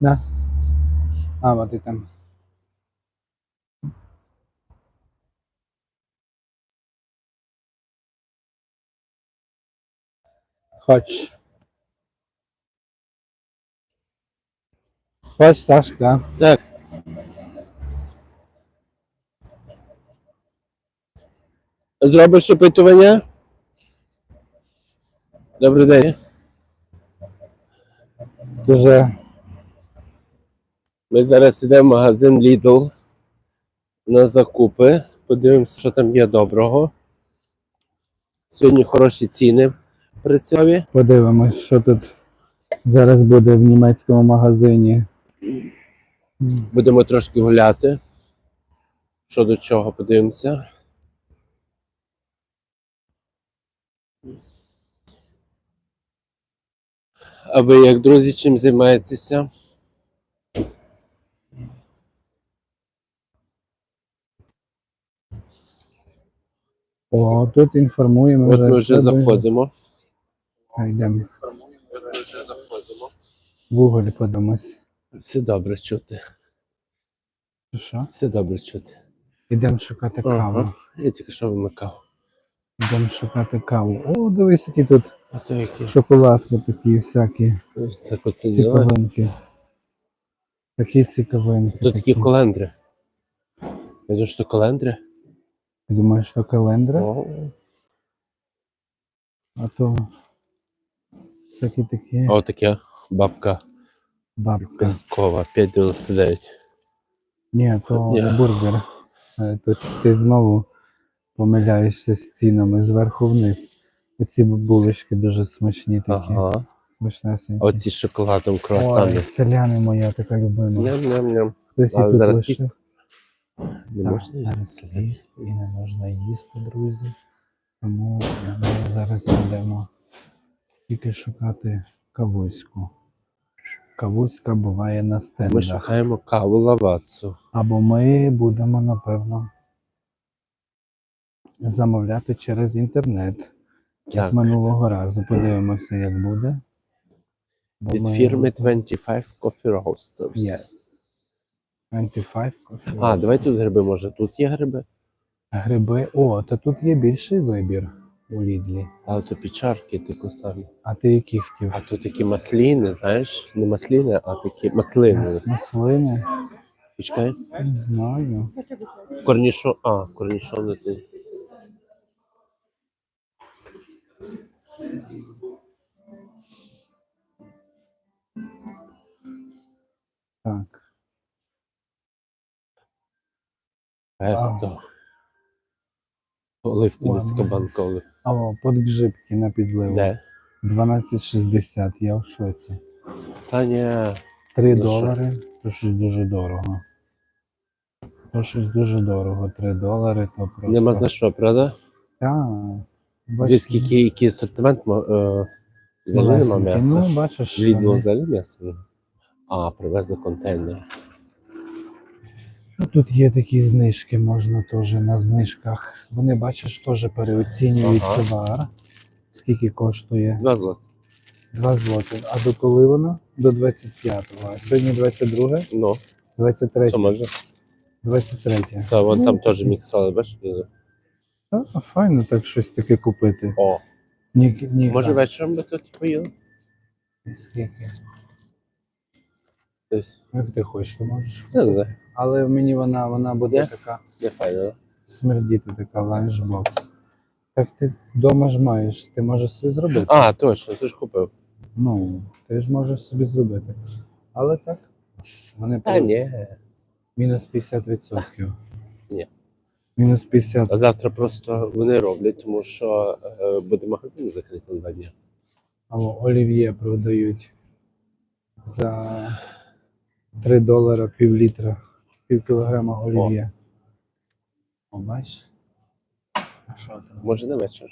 Да. А, вот и там. Хочешь? Хочешь, Сашка? Так. Зробиш опитування? Добрий день. Дуже Ми зараз йдемо в магазин Lidl на закупи. Подивимося, що там є доброго. Сьогодні хороші ціни при цьому. подивимось, що тут зараз буде в німецькому магазині. Будемо трошки гуляти. Що до чого, подивимося. А ви як друзі чим займаєтеся? О, тут інформуємо. От ми вже заходимо. А, Йдемо От ми вже заходимо. в Google подивимось. Все добре чути. Що? Все добре чути. Йдемо шукати каву. Ага. Я тільки що вимикав. Йдемо шукати каву. О, дивись, які тут А то які шоколадки такі всякі це коценіли. цікавинки. Такі цікавинки. То такі колендри. Я думаю, що колендри. Думаєш, що календра? О, А то такі такі О, таке бабка бабка. казкова, 5,99. Ні, то Ні. бургер. Е, То ти знову помиляєшся з цінами зверху вниз. Оці булочки дуже смачні такі. Ага. Смачнесенькі. А Оці з шоколадом Ой, круасани. селяни моя така любима. Ням-ням-ням. Хтось тут зараз піст. Не Так, можна зараз їсти і не можна їсти, друзі. Тому ми зараз йдемо тільки шукати кавуську. Кавуська буває на Ми шукаємо каву лавацу. Або ми будемо, напевно, замовляти через інтернет. Як минулого разу. Подивимося, як буде. Бо Від ми- фірми 25 Coffee Roasters. Yes. 25 coffee. А, давай тут гриби, може тут є гриби? Гриби. О, та тут є більший вибір у Лідлі. А то печарки такі самі. А ти які хотів? А тут такі масліни, знаєш, не масліни, а такі маслини. Маслини? Почекай. Не знаю. Корнішон. А, корнішони ти. Так. Песто. Оливки, Ой, дитська ну. банка олив. О, подгжибки на підливу. Де? 12,60, я в шоці. Та ні. 3 Ну, що? долари, то щось дуже дорого. То щось дуже дорого. 3 долари, то просто. Нема за що, правда? Так. Дивись, скільки який асортимент е, взагалі нема м'яса. Ну, бачиш, Лідло вони- взагалі м'яса? нема? А, привезли контейнер. Ну, Тут є такі знижки, можна теж на знижках. Вони, бачиш, теж переоцінюють Ага. товар. Скільки коштує? Два злоти. 2 злоти. А до коли воно? До 25-го. А сьогодні 22, Ну, 23, що може? 23. Та вон Ну, там теж міксали, бачиш? Та, файно так щось таке купити. О, Ні, ні, може так. вечором би тут поїли? Скільки? Тобто, Як ти хочеш, то можеш. не знаю, Але мені вона, вона буде Є? така да? смердіти, така ланчбокс. Так ти вдома ж маєш, ти можеш собі зробити. А, точно, ти ж купив. Ну, ти ж можеш собі зробити. Але так, вони Та ні. мінус 50%. Ні. Мінус 50. А завтра просто вони роблять, тому що е, буде магазин закритий на два дні. Або олів'є продають за 3 долара пів літра, пів кілограма олів'є. О, бачиш? А що там? Може на вечір.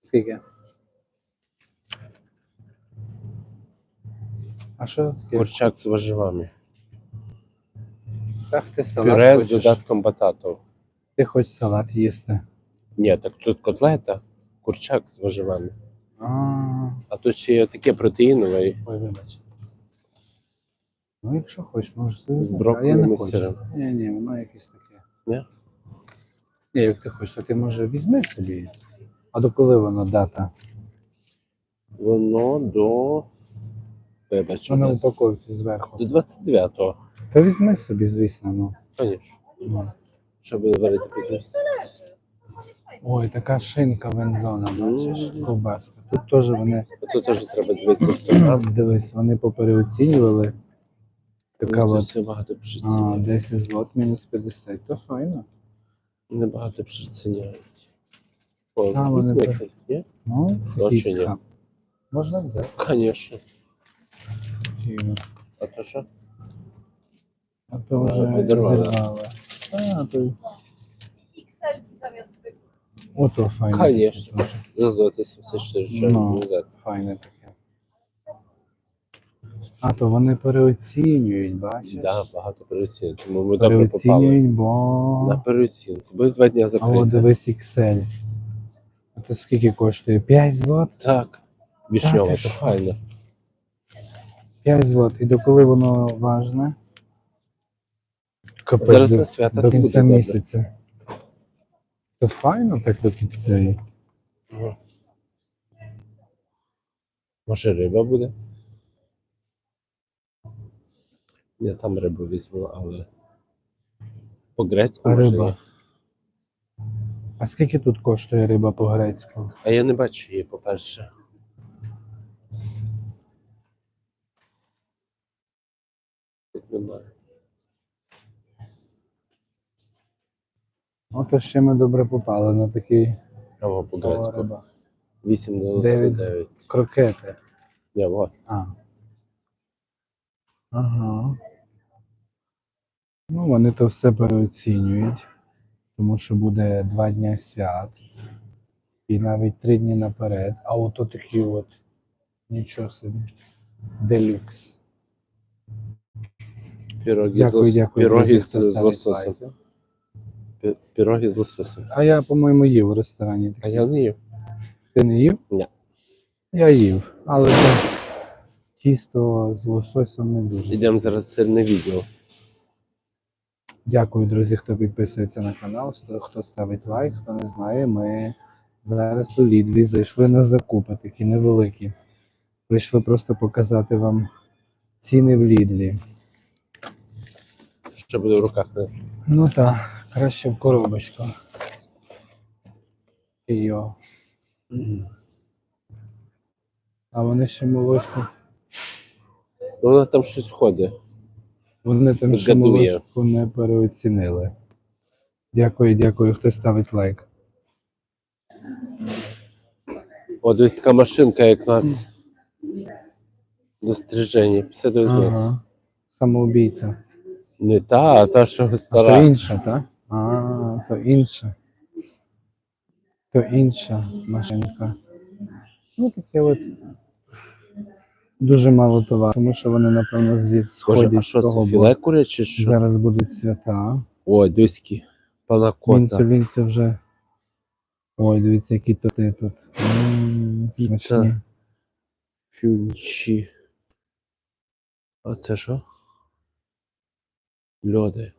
Скільки? А що таке? Курчак з варжавами. Так ти салат Пюре з хочеш? додатком батату. Ти хочеш салат їсти. Ні, так тут котлета, курчак з варжавами. А, А тут ще є таке протеїнове. ой, вибач. Ну, якщо хочеш, можеш З взяти, а я не і хочу. сиром. Ні, ні, воно якесь таке. Ні? Ні, як ти хочеш, то ти може візьми собі. А до коли воно дата? Воно до. Вибач, Що на упаковці зверху. до 29-го. Та візьми собі, звісно, ну. Звісно. Ну. Щоб не варити під Ой, така шинка вензона, бачиш, ковбаска. Тут теж вони, Тут теж треба дивитися 100 дивись, вони попереоцінювали. Така от, все багато а, пшиці. 10 злот мінус 50, то файно. Небагато приціняють. О, А, вони ні? Ну, скап. Можна взяти. Звісно. А то що? А то вже зірвали. А, то XL ото файно. Конечно. За злоти 74 що Ну. не взяти. Файне таке. А то вони переоцінюють, бачиш? Да, багато переоцінюють. Тому ми добре попали переоцінюють, бо. на переоцінку. Бо два дні А от закриті. дивись XL. А то скільки коштує? 5 злот? Так. Вішньова, Так, і то що? файно. 5 злот. І до коли воно важне? Капець, Зараз до, на свята до буде кінця добре. місяця. То файно так до кінця. Може риба буде? Я там рибу візьму, але по-грецьку А може риба? ні. А скільки тут коштує риба по-грецьку? А я не бачу її, по-перше. Тут немає. Ото ще ми добре попали на такий Або по-грецьку. риба. 8,99. Крокети. Ні, вот. А. Ага. Ну, вони то все переоцінюють, тому що буде два дня свят. І навіть три дні наперед. А ото такі от нічого собі. Делюкс. Піроги, Дякую, з, дякую. піроги з, з лососем. Пі- Піроги з лососем. А я, по-моєму, їв у ресторані. А я не їв. Ти не їв? Ні. Я їв, але то тісто з лососем не дуже. Йдемо зараз сирне відео. Дякую, друзі, хто підписується на канал, хто, хто ставить лайк, хто не знає. Ми зараз у Лідлі зайшли на закупи, такі невеликі. Прийшли просто показати вам ціни в Лідлі. Що буде в руках нести? Ну так, краще в коробочку. Йо. А вони ще молочку. Ну, вона там щось ходить. Вони там ще Гадує. молочку не переоцінили. Дякую, дякую, хто ставить лайк. О, дивись така машинка, як у нас до стриження. 59 злотих. Ага. Самоубійця. Не та, а та, що А то інша, так? А, то інша. То інша машинка. Ну, таке от. Дуже мало товару, тому що вони, напевно, зі Боже, сходять а що з того, це філе куряче чи що? зараз будуть свята. О, диські. Він Панакота. це, він це вже. Ой, дивіться, які тоти тут. М, Піца. Смачні. Фюнчі. А це що? Льоди.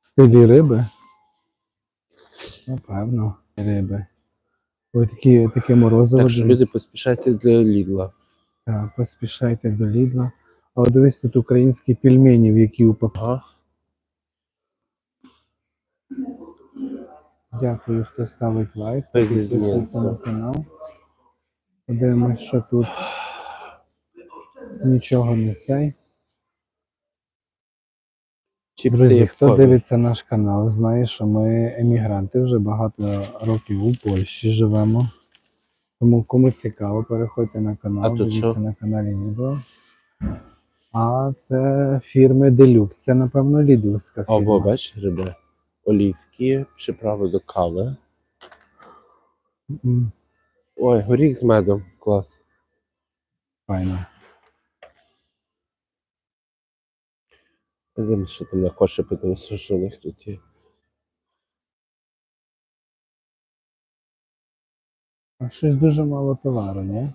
В стилі риби. Напевно, риби. Ой, такі, таке морозиво. Так що люди поспішайте для Лідла. Так, поспішайте до Лідла. А от дивись тут українські пельмені, в які упаковки. Ага. Дякую, хто ставить лайк. Змін, на канал. Подивимось, що тут нічого не цей. Друзі, хто дивиться наш канал, знає, що ми емігранти вже багато років у Польщі живемо. Тому кому цікаво, переходьте на канал, А тут дивіться що? на каналі відео. А це фірми Deluxe. Це, напевно, лідовська фірма. во, бач, риби. Олівки, приправи до кави. М, Ой, горіх з медом. Клас. Файно. Йдемо ще там на коші, подивимося, що у них тут є. А щось дуже мало товару, ні?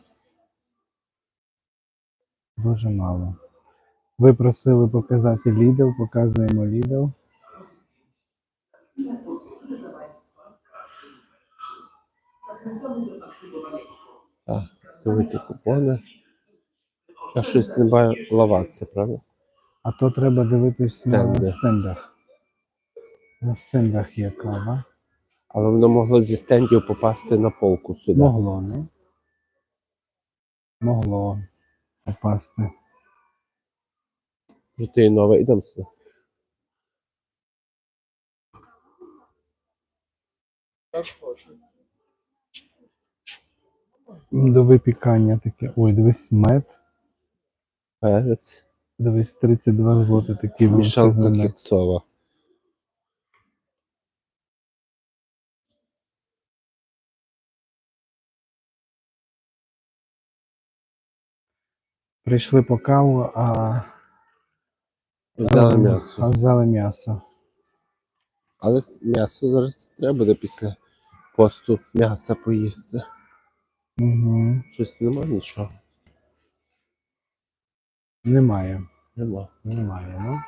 Дуже мало. Ви просили показати Lidl, показуємо Lidl. Так, активуйте купони. Я щось не маю ламатися, правда? А то треба дивитись на стендах. На стендах є кава. Але воно могло зі стендів попасти на полку сюди. Могло, ну. Могло попасти. Жити нове, йдемо сюди. До випікання таке. Ой, дивись, мед. Перець. Дивись, 32 злоти такий Мішалка кексова. Прийшли по каву, а, Взяли а м'ясо. взяли м'ясо. Але м'ясо зараз треба буде після посту м'яса поїсти. Угу. Щось нема нічого. Немає. Нема. Немає, ну.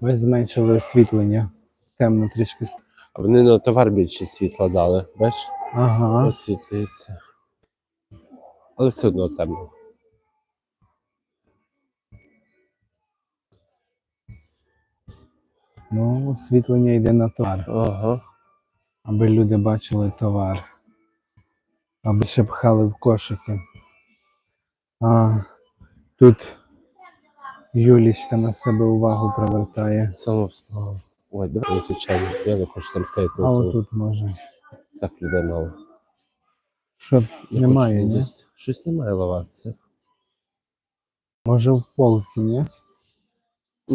Ви зменшили освітлення. Темно трішки. А вони на товар більше світла дали. Бачиш? Ага. Освітлюється. Але все одно темно. Ну, освітлення йде на товар, Ага. аби люди бачили товар. Аби ще пхали в кошики. А тут Юлічка на себе увагу привертає. Самообслуга. Ой, давай, звичайно. Я не хочу там стояти А отут може. Так людей мало. Що Я немає, хочу ні? Щось немає лаватися. Може в полці, ні?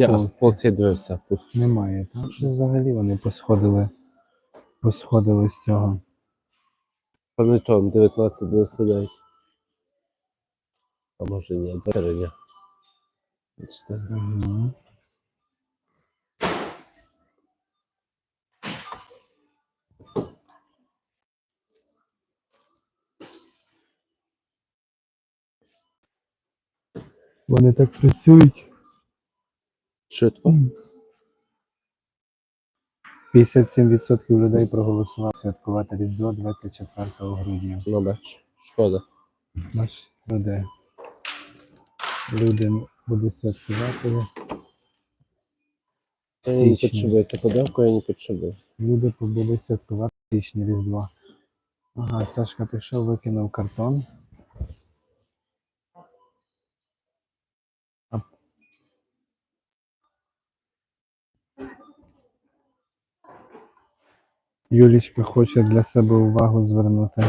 Полці. в полці я дивився. Пусто. Немає. Там що взагалі вони посходили. Посходили з цього. Пам'ятаю, 1999. А може ні, дарення. Бачите? Угу. Вони так працюють. Швидко? 57% людей проголосували святкувати Різдво 24 грудня. Ну, бач. Шкода. Наш люди. Люди будуть святкувати. в Я не Січні. потребую. Ти подавку, я не потребую. Люди будуть святкувати січні Різдво. Ага, Сашка пішов, викинув картон. Юлічка хоче для себе увагу звернути.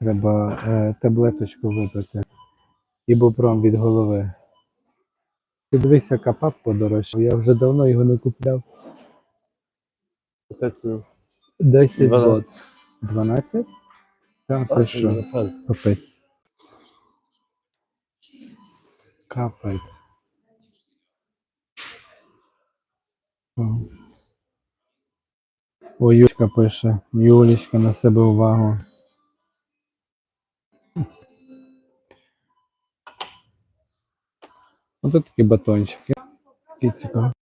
Треба е, таблеточку випити. Ібупром від голови. Ти дивися, капап подорожчав. Я вже давно його не купляв. Яка ціна? 10 12. 12? Так, ти що? Капець. Капець. О. Юлечка пише. Юлічка на себе увагу. Ось такі батончики. Які цікаві.